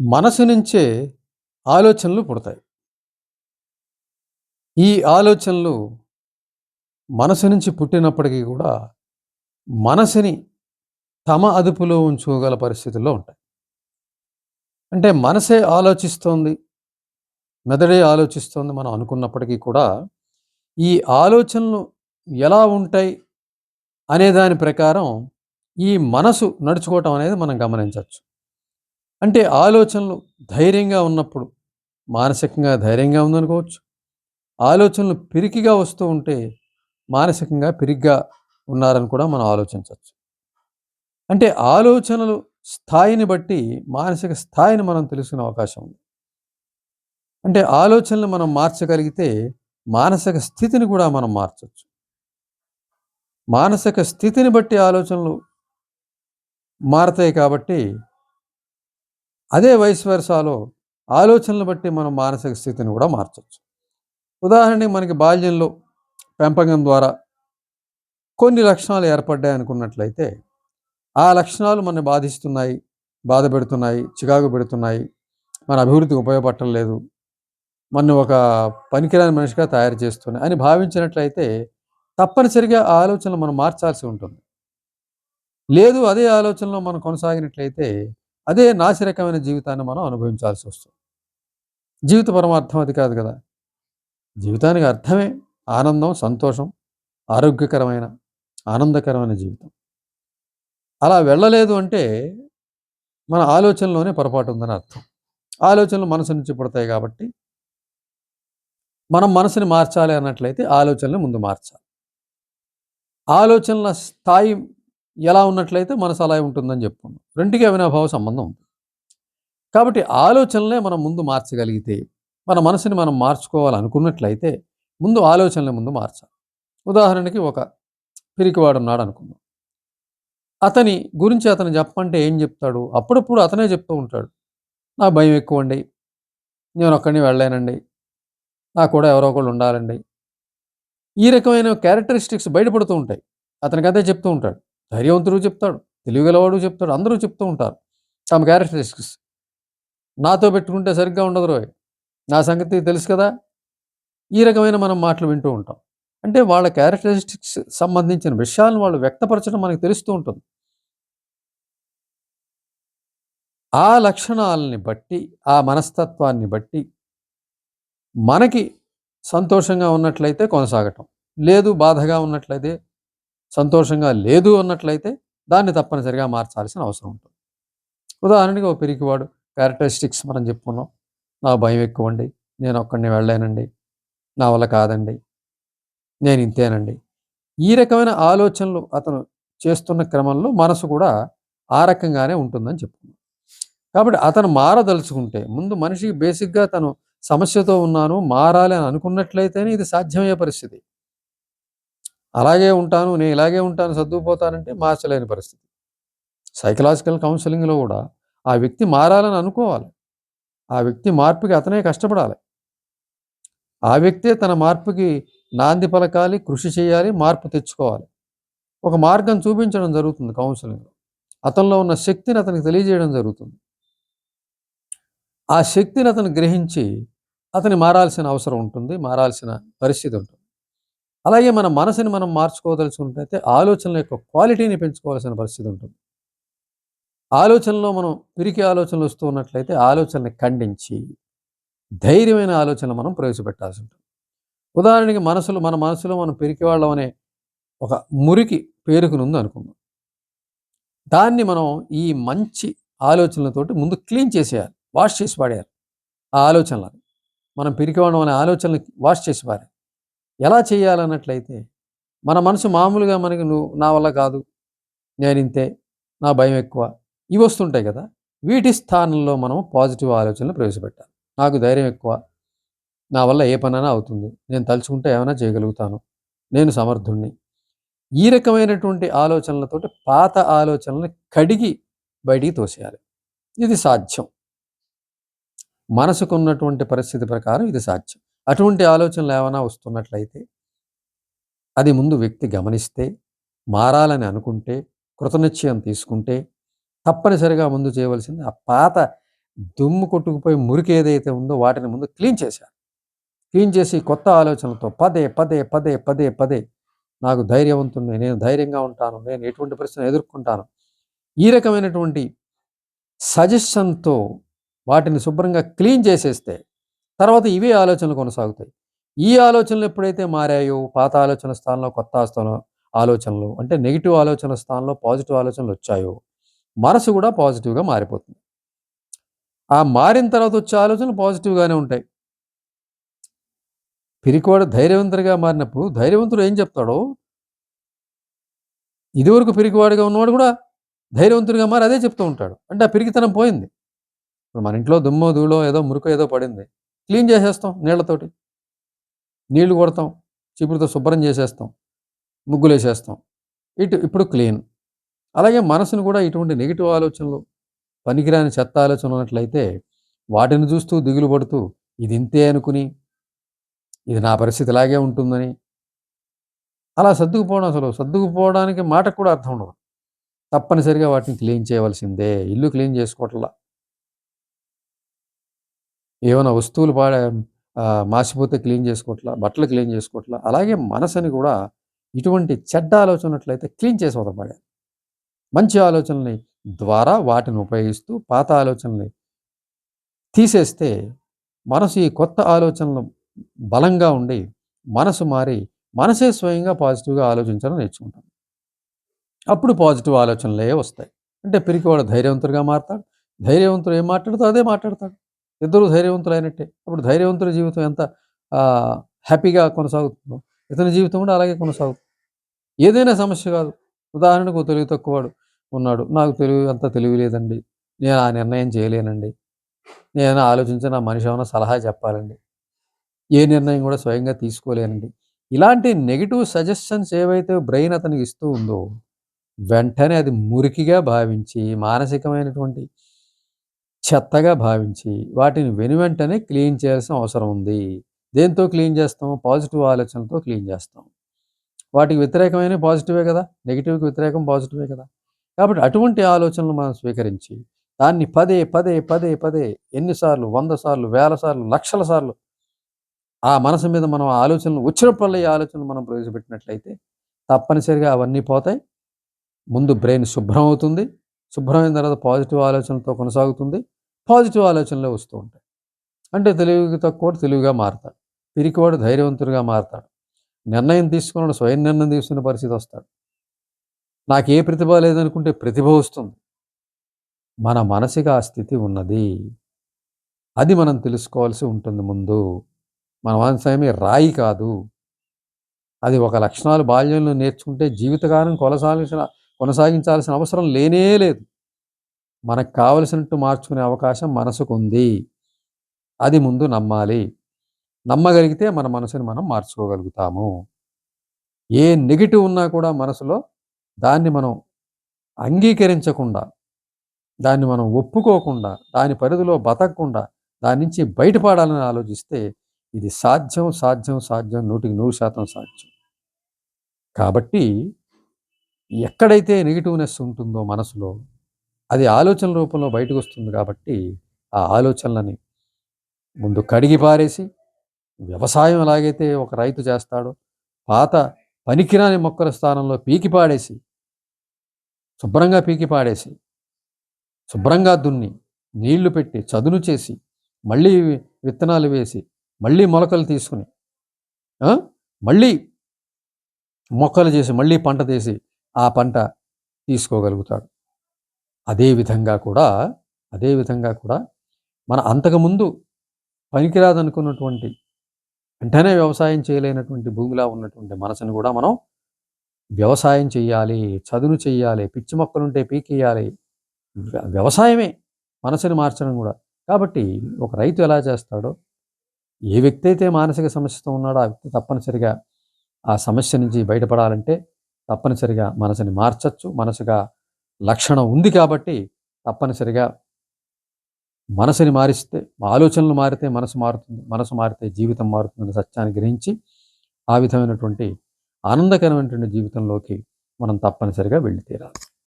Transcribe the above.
మనసు నుంచే ఆలోచనలు పుడతాయి. ఈ ఆలోచనలు మనసు నుంచి పుట్టినప్పటికీ కూడా మనసుని తమ అదుపులో ఉంచుకోగల పరిస్థితుల్లో ఉంటాయి. అంటే మనసే ఆలోచిస్తోంది. మెదడే ఆలోచిస్తోంది మనం అనుకున్నప్పటికీ కూడా ఈ ఆలోచనలు ఎలా ఉంటాయి అనే దాని ప్రకారం ఈ మనసు నడుచుకోవటం అనేది మనం గమనించవచ్చు. అంటే ఆలోచనలు ధైర్యంగా ఉన్నప్పుడు మానసికంగా ధైర్యంగా ఉందనుకోవచ్చు. ఆలోచనలు పిరికిగా వస్తూ ఉంటే మానసికంగా పిరిగ్గా ఉన్నారని కూడా మనం ఆలోచించవచ్చు. అంటే ఆలోచనలు స్థాయిని బట్టి మానసిక స్థాయిని మనం తెలుసుకునే అవకాశం ఉంది. అంటే ఆలోచనలు మనం మార్చగలిగితే మానసిక స్థితిని కూడా మనం మార్చవచ్చు మానసిక స్థితిని బట్టి ఆలోచనలు మారతాయి కాబట్టి అదే వయస్వర్షాలో ఆలోచనలు బట్టి మనం మానసిక స్థితిని కూడా మార్చవచ్చు ఉదాహరణకి మనకి బాల్యంలో పెంపకం ద్వారా కొన్ని లక్షణాలు ఏర్పడ్డాయి అనుకున్నట్లయితే ఆ లక్షణాలు మన బాధిస్తున్నాయి బాధ పెడుతున్నాయి చికాకు పెడుతున్నాయి మన అభివృద్ధికి ఉపయోగపడటం లేదు మన ఒక పనికిరాని మనిషిగా తయారు చేస్తున్నాయి అని భావించినట్లయితే తప్పనిసరిగా ఆ ఆలోచనలు మనం మార్చాల్సి ఉంటుంది. లేదు అదే ఆలోచనలో మనం కొనసాగినట్లయితే అదే నాసిరకమైన జీవితాన్ని మనం అనుభవించాల్సి వస్తుంది. జీవిత పరమార్థం అది కాదు కదా. జీవితానికి అర్థమే ఆనందం సంతోషం ఆరోగ్యకరమైన ఆనందకరమైన జీవితం. అలా వెళ్ళలేదు అంటే మన ఆలోచనలోనే పొరపాటు ఉందని అర్థం. ఆలోచనలు మనసు నుంచి పుడతాయి కాబట్టి మనం మనసుని మార్చాలి అన్నట్లయితే ఆలోచనలు ముందు మార్చాలి. ఆలోచనల స్థాయి ఎలా ఉన్నట్లయితే మనసు అలా ఉంటుందని చెప్పుకున్నాం. రెండుకి అవినాభావ సంబంధం ఉంది. కాబట్టి ఆలోచనలే మనం ముందు మార్చగలిగితే మన మనసుని మనం మార్చుకోవాలనుకున్నట్లయితే ముందు ఆలోచనలే ముందు మార్చాలి. ఉదాహరణకి ఒక పిరికివాడు ఉన్నాడు అనుకుందాం. అతని గురించి అతను చెప్పంటే ఏం చెప్తాడు? అప్పుడప్పుడు అతనే చెప్తూ ఉంటాడు. నా భయం ఎక్కువ అండి నేను ఒక్కడిని వెళ్ళానండి నాకు కూడా ఎవరో ఒకళ్ళు ఉండాలండి. ఈ రకమైన క్యారెక్టరిస్టిక్స్ బయటపడుతూ ఉంటాయి. అతనికి అదే చెప్తూ ఉంటాడు. ధైర్యవంతుడు చెప్తాడు తెలివిగలవాడు చెప్తాడు అందరూ చెప్తూ ఉంటారు. తమ క్యారెక్టరిస్టిక్స్ నాతో పెట్టుకుంటే సరిగ్గా ఉండదు రోయ్. నా సంగతి తెలుసు కదా? ఈ రకమైన మనం మాటలు వింటూ ఉంటాం. అంటే వాళ్ళ క్యారెక్టరిస్టిక్స్ సంబంధించిన విషయాలను వాళ్ళు వ్యక్తపరచడం మనకు తెలుస్తూ ఉంటుంది. ఆ లక్షణాలని బట్టి ఆ మనస్తత్వాన్ని బట్టి మనకి సంతోషంగా ఉన్నట్లయితే కొనసాగటం. లేదు బాధగా ఉన్నట్లయితే సంతోషంగా లేదు అన్నట్లయితే దాన్ని తప్పనిసరిగా మార్చాల్సిన అవసరం ఉంటుంది. ఉదాహరణకి ఒక పిరికివాడు క్యారెక్టరిస్టిక్స్ మనం చెప్పుకున్నాం. నా భయం ఎక్కువ అండి నేను ఒక్కడిని వెళ్ళానండి నా వల్ల కాదండి నేను ఇంతేనండి. ఈ రకమైన ఆలోచనలు అతను చేస్తున్న క్రమంలో మనసు కూడా ఆ రకంగానే ఉంటుందని చెప్పుకున్నాం. కాబట్టి అతను మారదలుచుకుంటే ముందు మనిషికి బేసిక్గా తను సమస్యతో ఉన్నాను మారాలి అని అనుకున్నట్లయితేనే ఇది సాధ్యమయ్యే పరిస్థితి. అలాగే ఉంటాను నేను ఇలాగే ఉంటాను సర్దుకుపోతానంటే మార్చలేని పరిస్థితి. సైకలాజికల్ కౌన్సిలింగ్లో కూడా ఆ వ్యక్తి మారాలని అనుకోవాలి. ఆ వ్యక్తి మార్పుకి అతనే కష్టపడాలి. ఆ వ్యక్తే తన మార్పుకి నాంది పలకాలి కృషి చేయాలి మార్పు తెచ్చుకోవాలి. ఒక మార్గం చూపించడం జరుగుతుంది కౌన్సిలింగ్లో. అతనిలో ఉన్న శక్తిని అతనికి తెలియజేయడం జరుగుతుంది. ఆ శక్తిని అతను గ్రహించి అతని మారాల్సిన అవసరం ఉంటుంది మారాల్సిన పరిస్థితి ఉంటుంది. అలాగే మన మనసుని మనం మార్చుకోదలుచుకున్నట్టయితే ఆలోచనల యొక్క క్వాలిటీని పెంచుకోవాల్సిన పరిస్థితి ఉంటుంది. ఆలోచనలో మనం పిరికి ఆలోచనలు వస్తూ ఉన్నట్లయితే ఆలోచనని ఖండించి ధైర్యమైన ఆలోచనలు మనం ప్రవేశపెట్టాల్సి ఉంటుంది. ఉదాహరణకి మనసులో మన మనసులో మనం పిరికివాళ్ళం అనే ఒక మురికి పేరుకునుంది అనుకుందాం. దాన్ని మనం ఈ మంచి ఆలోచనలతోటి ముందు క్లీన్ చేసేయాలి వాష్ చేసి పాడేయాలి. ఆ ఆలోచనలను మనం పిరికివాళ్ళం అనే ఆలోచనలు వాష్ చేసి పారాలి ఎలా చేయాలన్నట్లయితే మన మనసు మామూలుగా మనకి నువ్వు నా వల్ల కాదు నేను ఇంతే నా భయం ఎక్కువ ఇవి వస్తుంటాయి కదా. వీటి స్థానంలో మనం పాజిటివ్ ఆలోచనలు ప్రవేశపెట్టాలి. నాకు ధైర్యం ఎక్కువ నా వల్ల ఏ పనైనా అవుతుంది. నేను తలుచుకుంటే ఏమైనా చేయగలుగుతాను. నేను సమర్థుణ్ణి. ఈ రకమైనటువంటి ఆలోచనలతోటి పాత ఆలోచనల్ని కడిగి బయటికి తోసేయాలి. ఇది సాధ్యం. మనసుకున్నటువంటి పరిస్థితి ప్రకారం ఇది సాధ్యం. అటువంటి ఆలోచనలు ఏమైనా వస్తున్నట్లయితే అది ముందు వ్యక్తి గమనిస్తే మారాలని అనుకుంటే కృతనిశ్చయం తీసుకుంటే తప్పనిసరిగా ముందు చేయవలసింది ఆ పాత దుమ్ము కొట్టుకుపోయి మురికి ఏదైతే ఉందో వాటిని ముందు క్లీన్ చేశారు. క్లీన్ చేసి కొత్త ఆలోచనలతో పదే పదే పదే పదే పదే నాకు ధైర్యవంతుని నేను ధైర్యంగా ఉంటాను నేను ఎటువంటి ప్రశ్న ఎదుర్కొంటాను. ఈ రకమైనటువంటి సజెషన్తో వాటిని శుభ్రంగా క్లీన్ చేసేస్తే తర్వాత ఇవే ఆలోచనలు కొనసాగుతాయి. ఈ ఆలోచనలు ఎప్పుడైతే మారాయో పాత ఆలోచన స్థానంలో కొత్త స్థానం ఆలోచనలు అంటే నెగిటివ్ ఆలోచన స్థానంలో పాజిటివ్ ఆలోచనలు వచ్చాయో మనసు కూడా పాజిటివ్గా మారిపోతుంది. ఆ మారిన తర్వాత వచ్చే ఆలోచనలు పాజిటివ్గానే ఉంటాయి. పిరికివాడు ధైర్యవంతుడిగా మారినప్పుడు ధైర్యవంతుడు ఏం చెప్తాడో ఇదివరకు పిరికివాడిగా ఉన్నవాడు కూడా ధైర్యవంతుడిగా మారి అదే చెప్తూ ఉంటాడు. అంటే ఆ పిరికితనం పోయింది. ఇప్పుడు మన ఇంట్లో దుమ్మో ధూళో ఏదో మురుకో ఏదో పడింది. క్లీన్ చేసేస్తాం నీళ్ళతోటి నీళ్ళు కొడతాం చీపురుతో శుభ్రం చేసేస్తాం ముగ్గులు వేసేస్తాం ఇటు ఇప్పుడు క్లీన్. అలాగే మనసును కూడా ఇటువంటి నెగిటివ్ ఆలోచనలు పనికిరాని చెత్త ఆలోచన ఉన్నట్లయితే వాటిని చూస్తూ దిగులు పడుతూ ఇది ఇంతే అనుకుని ఇది నా పరిస్థితి ఇలాగే ఉంటుందని. అలా సర్దుకుపోవడం అసలు సర్దుకుపోవడానికి మాటకు కూడా అర్థం ఉండదు. తప్పనిసరిగా వాటిని క్లీన్ చేయవలసిందే. ఇల్లు క్లీన్ చేసుకోవట్లా. ఏమైనా వస్తువులు పాడే మాసిపోతే క్లీన్ చేసుకోవట్లా బట్టలు క్లీన్ చేసుకోవట్లా అలాగే మనసుని కూడా ఇటువంటి చెడ్డ ఆలోచనట్లయితే క్లీన్ చేసి వదలబడాలి మంచి ఆలోచనల్ని ద్వారా వాటిని ఉపయోగిస్తూ పాత ఆలోచనల్ని తీసేస్తే మనసు ఈ కొత్త ఆలోచనలు బలంగా ఉండి మనసు మారి మనసే స్వయంగా పాజిటివ్గా ఆలోచించడం నేర్చుకుంటాను అప్పుడు పాజిటివ్ ఆలోచనలే వస్తాయి. అంటే పిరికివాడు ధైర్యవంతుడిగా మారతాడు. ధైర్యవంతుడు ఏం మాట్లాడుతూ అదే మాట్లాడతాడు. ఇద్దరు ధైర్యవంతులు అయినట్టే అప్పుడు ధైర్యవంతుల జీవితం ఎంత హ్యాపీగా కొనసాగుతుందో. ఇతని జీవితం కూడా అలాగే కొనసాగుతుంది. ఏదైనా సమస్య కాదు. ఉదాహరణకు తెలివి తక్కువవాడు ఉన్నాడు. నాకు తెలివి అంత తెలివి లేదండి. నేను ఆ నిర్ణయం చేయలేనండి. నేను ఆలోచించి నా మనిషి ఏమైనా సలహా చెప్పాలండి. ఏ నిర్ణయం కూడా స్వయంగా తీసుకోలేనండి. ఇలాంటి నెగిటివ్ సజెషన్స్ ఏవైతే బ్రెయిన్ అతనికి ఇస్తూ ఉందో వెంటనే అది మురికిగా భావించి మానసికమైనటువంటి చెత్తగా భావించి వాటిని వెను వెంటనే క్లీన్ చేయాల్సిన అవసరం ఉంది. దేంతో క్లీన్ చేస్తాం? పాజిటివ్ ఆలోచనలతో క్లీన్ చేస్తాం. వాటికి వ్యతిరేకమైన పాజిటివే కదా? నెగిటివ్కి వ్యతిరేకం పాజిటివే కదా? కాబట్టి అటువంటి ఆలోచనలు మనం స్వీకరించి దాన్ని పదే పదే పదే పదే ఎన్నిసార్లు వంద సార్లు వేల సార్లు లక్షల సార్లు ఆ మనసు మీద మనం ఆలోచనలు వచ్చినప్పుడల్లా ఈ ఆలోచనలు మనం ప్రవేశపెట్టినట్లయితే తప్పనిసరిగా అవన్నీ పోతాయి. ముందు బ్రెయిన్ శుభ్రం అవుతుంది. శుభ్రమైన తర్వాత పాజిటివ్ ఆలోచనలతో కొనసాగుతుంది. పాజిటివ్ ఆలోచనలే వస్తూ ఉంటాయి. అంటే తెలివికి తక్కువ తెలివిగా మారతాడు. పిరికివాడు ధైర్యవంతుడిగా మారతాడు. నిర్ణయం తీసుకున్నాడు స్వయం నిర్ణయం తీసుకునే పరిస్థితి వస్తాడు. నాకు ఏ ప్రతిభ లేదనుకుంటే ప్రతిభ వస్తుంది. మన మనసిగా ఆ స్థితి ఉన్నది. అది మనం తెలుసుకోవాల్సి ఉంటుంది ముందు. మన మనసేమీ రాయి కాదు. అది ఒక లక్షణాలు బాల్యంలో నేర్చుకుంటే జీవితకాలం కొనసాగించిన కొనసాగించాల్సిన అవసరం లేనే లేదు. మనకు కావలసినట్టు మార్చుకునే అవకాశం మనసుకు ఉంది అది ముందు నమ్మాలి. నమ్మగలిగితే మన మనసుని మనం మార్చుకోగలుగుతాము. ఏ నెగిటివ్ ఉన్నా కూడా మనసులో దాన్ని మనం అంగీకరించకుండా దాన్ని మనం ఒప్పుకోకుండా దాని పరిధిలో బతకకుండా దాని నుంచి బయటపడాలని ఆలోచిస్తే ఇది సాధ్యం సాధ్యం సాధ్యం నూటికి నూరు శాతం సాధ్యం. కాబట్టి ఎక్కడైతే నెగిటివ్నెస్ ఉంటుందో మనసులో అది ఆలోచన రూపంలో బయటకు వస్తుంది కాబట్టి ఆ ఆలోచనలని ముందు కడిగి పారేసి వ్యవసాయం ఎలాగైతే ఒక రైతు చేస్తాడో పాత పనికిరాని మొక్కల స్థానంలో పీకి పాడేసి శుభ్రంగా పీకి పాడేసి శుభ్రంగా దున్ని నీళ్ళు పెట్టి చదును చేసి మళ్ళీ విత్తనాలు వేసి మళ్ళీ మొలకలు తీసుకుని మళ్ళీ మొక్కలు చేసి మళ్ళీ పంట తీసి ఆ పంట తీసుకోగలుగుతాడు. అదేవిధంగా కూడా అదేవిధంగా కూడా మన అంతకుముందు పనికిరాదనుకున్నటువంటి వెంటనే వ్యవసాయం చేయలేనటువంటి భూమిలా ఉన్నటువంటి మనసును కూడా మనం వ్యవసాయం చేయాలి చదును చేయాలి పిచ్చి మొక్కలుంటే పీకేయాలి వ్యవసాయమే మనసుని మార్చడం కూడా. కాబట్టి ఒక రైతు ఎలా చేస్తాడో ఏ వ్యక్తి అయితే మానసిక సమస్యతో ఉన్నాడో ఆ వ్యక్తి తప్పనిసరిగా ఆ సమస్య నుంచి బయటపడాలంటే తప్పనిసరిగా మనసుని మార్చచ్చు మనసుగా లక్షణం ఉంది కాబట్టి తప్పనిసరిగా మనసుని మారిస్తే ఆలోచనలు మారితే మనసు మారుతుంది మనసు మారితే జీవితం మారుతుందని సత్యాన్ని గ్రహించి ఆ విధమైనటువంటి ఆనందకరమైనటువంటి జీవితంలోకి మనం తప్పనిసరిగా వెళ్ళి తీరాలి.